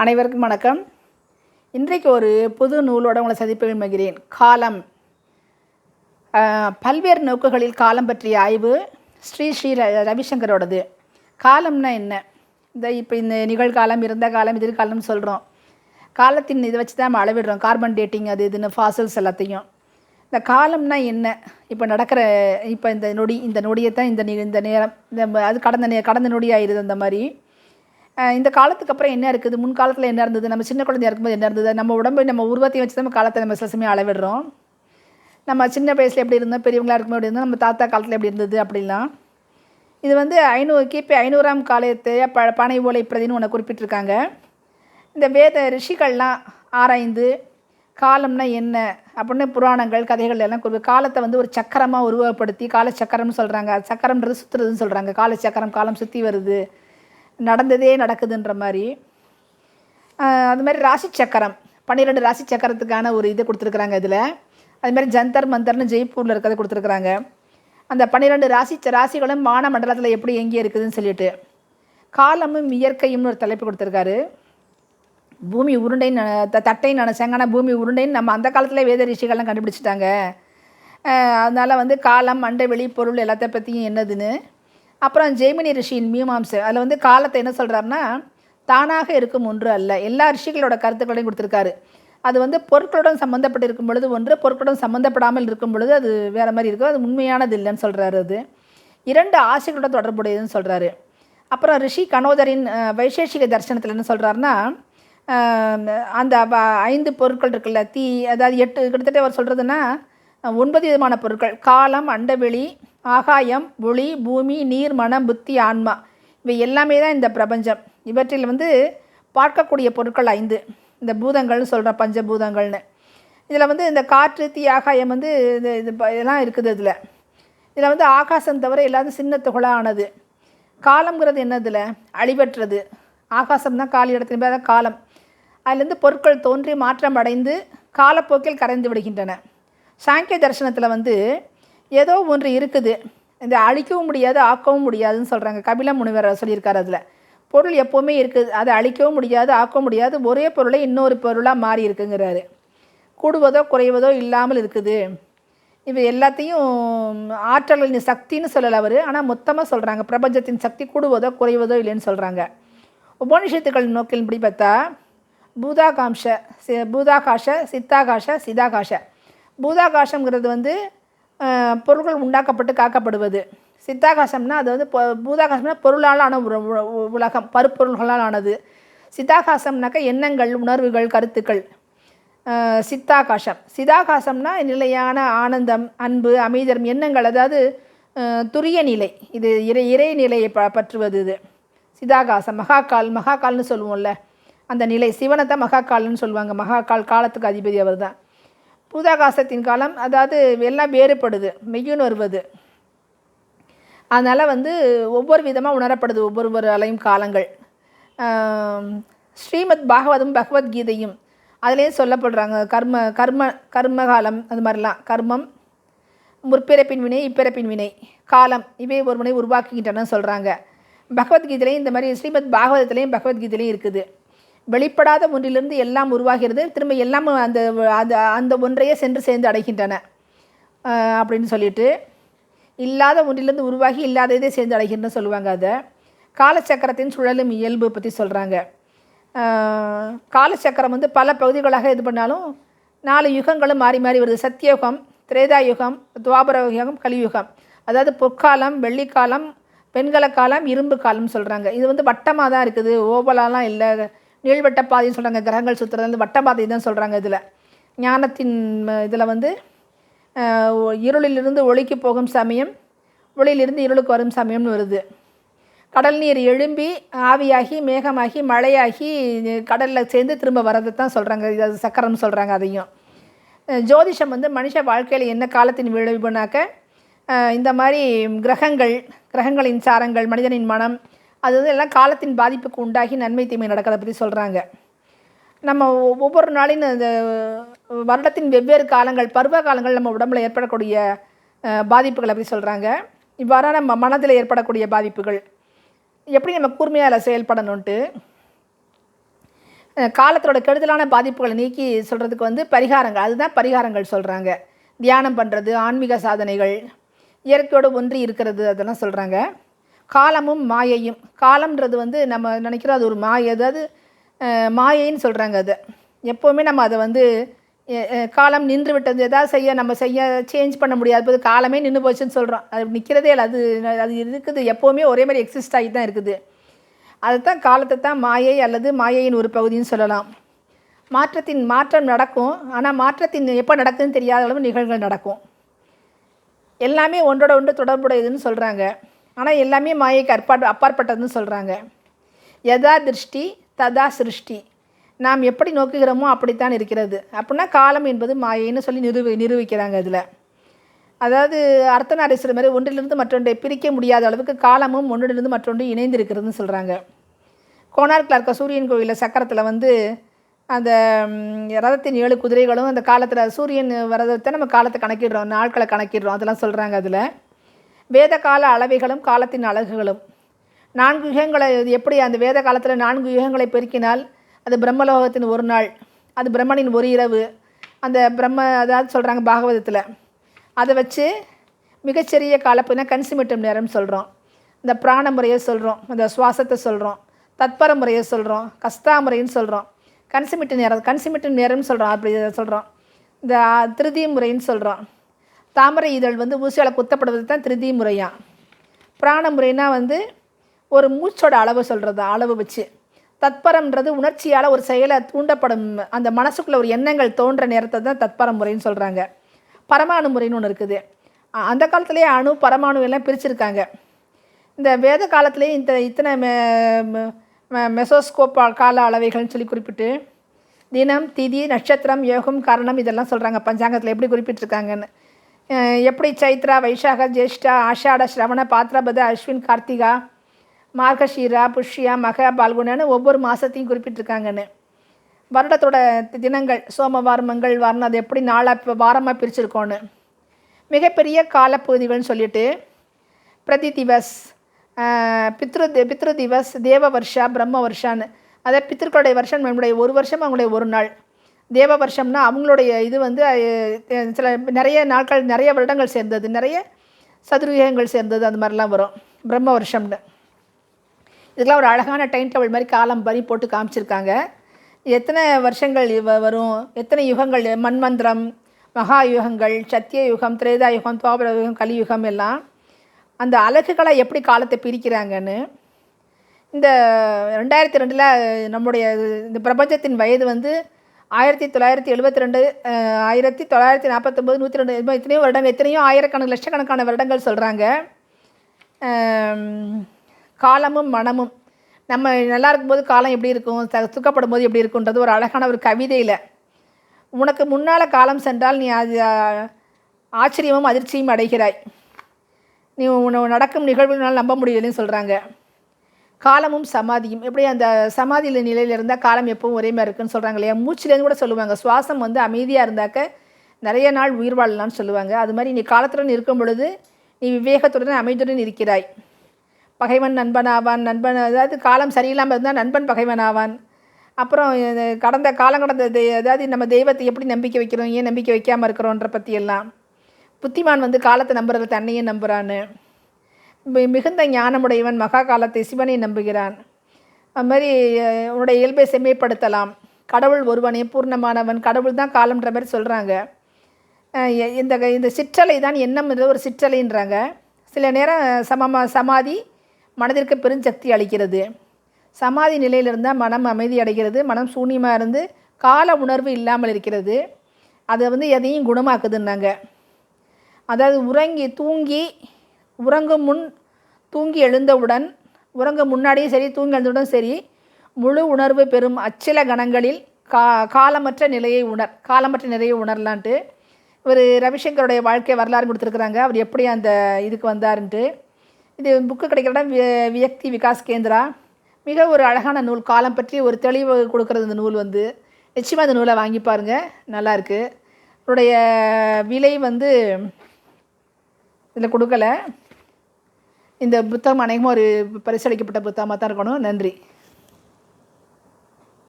அனைவருக்கும் வணக்கம். இன்றைக்கு ஒரு புது நூலோட உங்களை சந்திப்பு விரும்புகிறேன். காலம். பல்வேறு நோக்குகளில் காலம் பற்றிய ஆய்வு ஸ்ரீ ஸ்ரீ ர- ரவிசங்கரோடது. காலம்னா என்ன? இந்த இப்போ இந்த நிகழ்காலம் இருந்த காலம் எதிர்காலம்னு சொல்கிறோம் காலத்தின் இதை வச்சு தான் நம்ம அளவிடுறோம். கார்பன் டேட்டிங் அது இதுன்னு ஃபாசல்ஸ் எல்லாத்தையும். இந்த காலம்னா என்ன? இப்போ நடக்கிற இப்போ இந்த நொடி இந்த நொடியை தான் இந்த இந்த நேரம் இந்த அது கடந்த நே கடந்த நொடி ஆயிடுது அந்த மாதிரி. இந்த காலத்துக்கு அப்புறம் என்ன இருக்குது? முன் காலத்தில் என்ன இருந்தது? நம்ம சின்ன குழந்தையா இருக்கும்போது என்ன இருந்தது? நம்ம உடம்பு நம்ம உருவத்தையும் வச்சு தான் நம்ம காலத்தை நம்ம சில சமயம் அளவிடுறோம். நம்ம சின்ன வயசில் எப்படி இருந்தோம்? பெரியவங்களாக இருக்கும்போது எப்படி இருந்தோம்? நம்ம தாத்தா காலத்தில் எப்படி இருந்தது? அப்படிலாம். இது வந்து ஐநூறு கிபி ஐநூறாம் காலத்தை ப பனை ஓலை பிரதின்னு ஒன்று குறிப்பிட்டிருக்காங்க. இந்த வேத ரிஷிகள்லாம் ஆராய்ந்து காலம்னா என்ன? அப்படின்னு புராணங்கள் கதைகள் எல்லாம் குறிப்பு காலத்தை வந்து ஒரு சக்கரமாக உருவப்படுத்தி காலச்சக்கரம்னு சொல்கிறாங்க சக்கரம்ன்றது சுற்றுறதுன்னு சொல்கிறாங்க காலச்சக்கரம் காலம் சுற்றி வருது. நடந்ததே நடக்குதுன்ற மாதிரி. அது மாதிரி ராசி சக்கரம். பன்னிரெண்டு ராசி சக்கரத்துக்கான ஒரு இது கொடுத்துருக்குறாங்க இதில். அது மாதிரி ஜந்தர் மந்தர்னு ஜெய்ப்பூரில் இருக்கிறத கொடுத்துருக்குறாங்க. அந்த பன்னிரெண்டு ராசி ராசிகளும் வான மண்டலத்தில் எப்படி எங்கே இருக்குதுன்னு சொல்லிட்டு. காலமும் இயற்கையும்னு ஒரு தலைப்பு கொடுத்துருக்காரு. பூமி உருண்டைன்னு த- தட்டைன்னு நினச்சாங்க ஆனால் பூமி உருண்டைன்னு நம்ம அந்த காலத்தில் வேத ரிஷிகள்லாம் கண்டுபிடிச்சிட்டாங்க. அதனால் வந்து காலம் அண்டை வெளி பொருள் எல்லாத்த பற்றியும் என்னதுன்னு அப்புறம் ஜெய்மினி ரிஷியின் மீமாம்சை. அதில் வந்து காலத்தை என்ன சொல்கிறாருன்னா தானாக இருக்கும் ஒன்று அல்ல. எல்லா ரிஷிகளோட கருத்துக்களையும் கொடுத்துருக்காரு. அது வந்து பொருட்களுடன் சம்மந்தப்பட்டு இருக்கும் பொழுது ஒன்று பொருட்களுடன் சம்மந்தப்படாமல் இருக்கும் பொழுது அது வேறு மாதிரி இருக்கும். அது உண்மையானது இல்லைன்னு சொல்கிறாரு அது. இரண்டு ஆசைகளோட தொடர்புடையதுன்னு சொல்கிறாரு அப்புறம் ரிஷி கனோதரின் வைசேஷிக தரிசனத்தில் என்ன சொல்கிறாருன்னா அந்த வ- ஐந்து பொருட்கள் இருக்குல்ல தீ அதாவது எட்டு கிட்டத்தட்ட அவர் சொல்கிறதுன்னா ஒன்பது விதமான பொருட்கள். காலம் அண்டவெளி ஆகாயம் ஒளி பூமி நீர் மனம் புத்தி ஆன்மா இவை எல்லாமே தான் இந்த பிரபஞ்சம். இவற்றில் வந்து பார்க்கக்கூடிய பொருட்கள் ஐந்து. இந்த பூதங்கள்னு சொல்கிற பஞ்சபூதங்கள்னு. இதில் வந்து இந்த காற்று தீ ஆகாயம் வந்து இது இது இதெல்லாம் இருக்குது இதில். இதில் வந்து ஆகாசம் தவிர எல்லாத்தையும் சின்ன துகளாக ஆனது காலம்ங்கிறது என்னதில் அழிவற்றது. ஆகாசம் தான் காலி இடத்துல தான் காலம். அதுலேருந்து பொருட்கள் தோன்றி மாற்றம் அடைந்து காலப்போக்கில் கரைந்து விடுகின்றன. சாங்கிய தரிசனத்தில் வந்து ஏதோ ஒன்று இருக்குது. இந்த அழிக்கவும் முடியாது ஆக்கவும் முடியாதுன்னு சொல்கிறாங்க கபில முனிவர் சொல்லியிருக்காரு அதில். பொருள் எப்போவுமே இருக்குது. அதை அழிக்கவும் முடியாது ஆக்கவும் முடியாது. ஒரே பொருளை இன்னொரு பொருளாக மாறி இருக்குங்கிறாரு. கூடுவதோ குறைவதோ இல்லாமல் இருக்குது. இவை எல்லாத்தையும் ஆற்றலின் சக்தின்னு சொல்லலை அவர். ஆனால் மொத்தமாக சொல்கிறாங்க பிரபஞ்சத்தின் சக்தி கூடுவதோ குறைவதோ இல்லைன்னு சொல்கிறாங்க உபனிஷத்துக்கள் நோக்கின்படி பார்த்தா பூதாகாம்ச சி- பூதாகாஷ சித்தாகாஷ சிதாகாஷ. பூதாகாஷங்கிறது வந்து பொருள்கள் உண்டாக்கப்பட்டு காக்கப்படுவது. சித்தாகாசம்னா அது வந்து பூதாகாசம்னா பொருளால் ஆன உ- உலகம் பருப்பொருள்களால் ஆனது. சித்தாகாசம்னாக்கா எண்ணங்கள் உணர்வுகள் கருத்துக்கள். சித்தாகாசம். சிதாகாசம்னா நிலையான ஆனந்தம் அன்பு அமைதரும் எண்ணங்கள் அதாவது துரிய நிலை. இது இறை இறை நிலையை ப பற்றுவது இது. சிதாகாசம் மகாகால் மகாகால்னு சொல்லுவோம்ல. அந்த நிலை சிவனை தான் மகாகால்னு சொல்லுவாங்க. மகாகால் காலத்துக்கு அதிபதி அவர் தான் பூதாகாசத்தின் காலம் அதாவது எல்லாம் வேறுபடுது மெய்யுன்னு வருவது அதனால் வந்து ஒவ்வொரு விதமாக உணரப்படுது ஒவ்வொருவர் அலையும் காலங்கள். ஸ்ரீமத் பாகவதம் பகவத்கீதையும் அதுலேயும் சொல்லப்படுறாங்க. கர்ம கர்ம கர்மகாலம் அது மாதிரிலாம். கர்மம் முற்பிறப்பின் வினை இப்பிறப்பின் வினை. காலம் இவை முனை உருவாக்குகின்றன சொல்கிறாங்க பகவத்கீதையிலையும் இந்த மாதிரி ஸ்ரீமத் பாகவதத்துலேயும் பகவத்கீதையிலையும் இருக்குது. வெளிப்படாத ஒன்றிலிருந்து எல்லாம் உருவாகிறது. திரும்ப எல்லாம் அந்த அந்த அந்த ஒன்றையே சென்று சேர்ந்து அடைகின்றன. அப்படின்னு சொல்லிட்டு இல்லாத ஒன்றிலிருந்து உருவாகி இல்லாததே சேர்ந்து அடைகின்றன சொல்லுவாங்க அதை. காலச்சக்கரத்தின் சுழலும் இயல்பு பற்றி சொல்கிறாங்க காலச்சக்கரம் வந்து பல பகுதிகளாக இது பண்ணாலும் நாலு யுகங்களும் மாறி மாறி வருது. சத்தியயுகம் திரேதா யுகம் துவாபர யுகம் கலியுகம். அதாவது பொற்காலம் வெள்ளிக்காலம் பெண்கள காலம் இரும்பு காலம்னு சொல்கிறாங்க இது வந்து வட்டமாக தான் இருக்குது. ஓவலாலாம் இல்லை. நீள்வட்ட பாதைன்னு சொல்கிறாங்க கிரகங்கள் சுற்றுறது வந்து வட்ட பாதை தான் சொல்கிறாங்க இதில். ஞானத்தின் இதில் வந்து இருளிலிருந்து ஒளிக்கு போகும் சமயம் ஒளியிலிருந்து இருளுக்கு வரும் சமயம்னு வருது. கடல் நீர் எழும்பி ஆவியாகி மேகமாகி மழையாகி கடலில் சேர்ந்து திரும்ப வரதை தான் சொல்கிறாங்க இது சக்கரம்னு சொல்கிறாங்க அதையும். ஜோதிஷம் வந்து மனுஷ வாழ்க்கையில் என்ன காலத்தின் விளைவுனாக்க இந்த மாதிரி கிரகங்கள் கிரகங்களின் சாரங்கள் மனிதனின் மனம் அது வந்து எல்லாம் காலத்தின் பாதிப்புக்கு உண்டாகி நன்மை தீமை நடக்கிறத பற்றி சொல்கிறாங்க நம்ம ஒவ்வொரு நாளின் அந்த வருடத்தின் வெவ்வேறு காலங்கள் பருவ காலங்கள் நம்ம உடம்பில் ஏற்படக்கூடிய பாதிப்புகளை பற்றி சொல்கிறாங்க இவ்வாறான நம்ம மனதில் ஏற்படக்கூடிய பாதிப்புகள். எப்படி நம்ம கூர்மையாக அதில் செயல்படணுன்ட்டு காலத்தோட கெடுதலான பாதிப்புகளை நீக்கி சொல்கிறதுக்கு வந்து பரிகாரங்கள் அதுதான் பரிகாரங்கள் சொல்கிறாங்க தியானம் பண்ணுறது ஆன்மீக சாதனைகள் இயற்கையோடு ஒன்றி இருக்கிறது அதெல்லாம் சொல்கிறாங்க காலமும் மாயையும். காலம்ன்றது வந்து நம்ம நினைக்கிறோம் அது ஒரு மாயை. அதாவது மாயைன்னு சொல்கிறாங்க அது. எப்போவுமே நம்ம அதை வந்து காலம் நின்று விட்டது. எதாவது செய்ய நம்ம செய்ய சேஞ்ச் பண்ண முடியாது. போது காலமே நின்று போச்சுன்னு சொல்கிறோம் அது நிற்கிறதே இல்லை. அது அது இருக்குது. எப்போவுமே ஒரே மாதிரி எக்ஸிஸ்ட் ஆகி தான் இருக்குது. அதுதான் காலத்தை தான் மாயை அல்லது மாயையின் ஒரு பகுதின்னு சொல்லலாம். மாற்றத்தின் மாற்றம் நடக்கும். ஆனால் மாற்றத்தின் எப்போ நடக்குதுன்னு தெரியாத அளவு நிகழ்வுகள் நடக்கும். எல்லாமே ஒன்றோட ஒன்று தொடர்புடையதுன்னு சொல்கிறாங்க ஆனால் எல்லாமே மாயைக்கு அற்பாட் அப்பாற்பட்டதுன்னு சொல்கிறாங்க யதா திருஷ்டி ததா சிருஷ்டி. நாம் எப்படி நோக்குகிறோமோ அப்படித்தான் இருக்கிறது. அப்படின்னா காலம் என்பது மாயைன்னு சொல்லி நிரூபி நிரூபிக்கிறாங்க அதில். அதாவது அர்த்தநாரீஸ்வரர் மாதிரி ஒன்றிலிருந்து மற்றொன்றை பிரிக்க முடியாத அளவுக்கு காலமும் ஒன்றிலிருந்து மற்றொன்று இணைந்திருக்கிறதுன்னு சொல்கிறாங்க கோனார்க்கில் இருக்க சூரியன் கோவிலில் சக்கரத்தில் வந்து அந்த ரதத்தின் ஏழு குதிரைகளும் அந்த காலத்தில் சூரியன் வரதத்தை நம்ம காலத்தை கணக்கிடுறோம் நாட்களை கணக்கிடுறோம் அதெல்லாம் சொல்கிறாங்க அதில். வேத கால அளவைகளும் காலத்தின் அழகுகளும். நான்கு யுகங்களை இது எப்படி அந்த வேத காலத்தில் நான்கு யுகங்களை பெருக்கினால்? அது பிரம்மலோகத்தின் ஒரு நாள் அது பிரம்மனின் ஒரு இரவு அந்த பிரம்ம அதாவது சொல்கிறாங்க பாகவதத்தில். அதை வச்சு மிகச்சிறிய காலப்புனா கன்சிமிட்டும் நேரம் சொல்கிறோம் இந்த பிராண முறையை சொல்கிறோம் அந்த சுவாசத்தை சொல்கிறோம் தத்பர முறையை சொல்கிறோம் கஸ்தா முறைன்னு சொல்கிறோம் கன்சிமிட்டு நேரம் கன்சிமிட்டு நேரம்னு சொல்கிறோம் அப்படி சொல்கிறோம் இந்த திருதி முறைன்னு சொல்கிறோம் தாமரை இதழ் வந்து ஊசியால் குத்தப்படுவது தான் திருதி முறையாக பிராண முறைனா வந்து ஒரு மூச்சோட அளவு சொல்கிறது அளவு வச்சு. தத்பரம்ன்றது உணர்ச்சியால் ஒரு செயலை தூண்டப்படும் அந்த மனசுக்குள்ளே ஒரு எண்ணங்கள் தோன்ற நேரத்தை தான் தத்பரம் முறைன்னு சொல்கிறாங்க பரமாணு முறைன்னு ஒன்று இருக்குது. அந்த காலத்துலேயே அணு பரமாணு எல்லாம் பிரிச்சிருக்காங்க. இந்த வேத காலத்துலேயே இந்த இத்தனை மெ மெ- மெசோஸ்கோப் கால அளவைகள்னு சொல்லி குறிப்பிட்டு தினம் திதி நட்சத்திரம் யோகம் காரணம் இதெல்லாம் சொல்கிறாங்க பஞ்சாங்கத்தில் எப்படி குறிப்பிட்டிருக்காங்கன்னு. எப்படி சைத்ரா வைசாக ஜேஷ்டா ஆஷாட ஸ்ரவண பாத்ரபத அஸ்வின் கார்த்திகா மார்கஷீரா புஷ்யா மக பால்குணன்னு ஒவ்வொரு மாதத்தையும் குறிப்பிட்டிருக்காங்கன்னு. வருடத்தோட தி- தினங்கள் சோமவாரம் மங்கள்வாரம் அது எப்படி நாளாக வாரமாக பிரிச்சிருக்கோன்னு. மிகப்பெரிய காலப்பகுதிகள்னு சொல்லிட்டு பிரதி திவஸ் பித்ரு தி- பித்ரு திவஸ் தேவ வருஷா பிரம்ம வருஷான்னு. அதை பித்திருக்களுடைய வருஷம் நம்மளுடைய ஒரு வருஷம் அவங்களுடைய ஒரு நாள். தேவ வருஷம்னா அவங்களுடைய இது வந்து சில நிறைய நாட்கள் நிறைய வருடங்கள் சேர்ந்தது. நிறைய சதுர்யுகங்கள் சேர்ந்தது. அந்த மாதிரிலாம் வரும். பிரம்ம வருஷம்னு இதெல்லாம் ஒரு அழகான டைம் டேபிள் மாதிரி காலம் பறி போட்டு காமிச்சிருக்காங்க. எத்தனை வருஷங்கள் இவ- வரும்? எத்தனை யுகங்கள்? மன்மந்திரம் மகா யுகங்கள் சத்திய யுகம் திரேதா யுகம் துவாபர யுகம் கலியுகம் எல்லாம் அந்த அலகுகளை எப்படி காலத்தை பிரிக்கிறாங்கன்னு இந்த ரெண்டாயிரத்தி ரெண்டில் நம்முடைய இந்த பிரபஞ்சத்தின் வயது வந்து ஆயிரத்தி தொள்ளாயிரத்தி எழுபத்தி ரெண்டு ஆயிரத்தி தொள்ளாயிரத்தி நாற்பத்தொம்பது நூற்றி ரெண்டு இது மாதிரி எத்தனையோ வருடங்கள் எத்தனையோ ஆயிரக்கணக்கு லட்சக்கணக்கான வருடங்கள் சொல்கிறாங்க காலமும் மனமும். நம்ம நல்லா இருக்கும்போது காலம் எப்படி இருக்கும்? த துக்கப்படும் போது எப்படி இருக்குன்றது ஒரு அழகான ஒரு கவிதையில். உனக்கு முன்னால் காலம் சென்றால் நீ அது ஆச்சரியமும் அதிர்ச்சியும் அடைகிறாய். நீ உன நடக்கும் நிகழ்வுகளால் நம்ப முடியலைன்னு சொல்கிறாங்க காலமும் சமாதியும். எப்படி அந்த சமாதியில் நிலையில் இருந்தால் காலம் எப்பவும் ஒரே மாதிரி இருக்குன்னு சொல்கிறாங்க இல்லையா? மூச்சிலேருந்து கூட சொல்லுவாங்க. சுவாசம் வந்து அமைதியாக இருந்தாக்க நிறைய நாள் உயிர் வாழலாம்னு சொல்லுவாங்க. அது மாதிரி நீ காலத்துடன் இருக்கும் பொழுது நீ விவேகத்துடன் அமைதியுடன் இருக்கிறாய். பகைவன் நண்பன் ஆவான் நண்பன் அதாவது காலம் சரியில்லாமல் இருந்தால் நண்பன் பகைவன் ஆவான் அப்புறம் கடந்த காலம் கடந்த அதாவது நம்ம தெய்வத்தை எப்படி நம்பிக்கை வைக்கிறோம்? ஏன் நம்பிக்கை வைக்காமல் இருக்கிறோன்ற பற்றியெல்லாம் புத்திமான் வந்து காலத்தை நம்புறது தன்னையே நம்புகிறான்னு மிகுந்த ஞானமுடையவன் மகா காலத்தை சிவனை நம்புகிறான். அது மாதிரி உன்னுடைய இயல்பை செம்மைப்படுத்தலாம். கடவுள் ஒருவனே பூர்ணமானவன். கடவுள் தான் காலம்ன்ற மாதிரி சொல்கிறாங்க இந்த இந்த சிற்றலை தான் என்னம் ஒரு சிற்றலைன்றாங்க. சில நேரம் சமமா சமாதி மனதிற்கு பெருஞ்சக்தி அளிக்கிறது. சமாதி நிலையிலிருந்தால் மனம் அமைதி அடைகிறது. மனம் சூன்யமாக இருந்து கால உணர்வு இல்லாமல் இருக்கிறது. அதை வந்து எதையும் குணமாக்குதுன்னாங்க. அதாவது உறங்கி தூங்கி உறங்கும் முன் தூங்கி எழுந்தவுடன் உறங்க முன்னாடியும் சரி தூங்கி எழுந்தவுடன் சரி முழு உணர்வு பெறும் அச்சில கணங்களில் கா காலமற்ற நிலையை உணர் காலமற்ற நிலையை உணரலான்ட்டு இவர் ரவிசங்கருடைய வாழ்க்கை வரலாறு கொடுத்துருக்குறாங்க. அவர் எப்படி அந்த இதுக்கு வந்தாருன்ட்டு. இது புக்கு கிடைக்கிற இடம் வியக்தி விகாஸ் கேந்திரா. மிக ஒரு அழகான நூல். காலம் பற்றி ஒரு தெளிவு கொடுக்குறது இந்த நூல் வந்து. நிச்சயமாக இந்த நூலை வாங்கி பாருங்கள் நல்லாயிருக்கு அவருடைய விலை வந்து இதில் கொடுக்கல. இந்த புத்தகம் அநேகமாக ஒரு பரிசளிக்கப்பட்ட புத்தகமாக தான் இருக்கணும். நன்றி.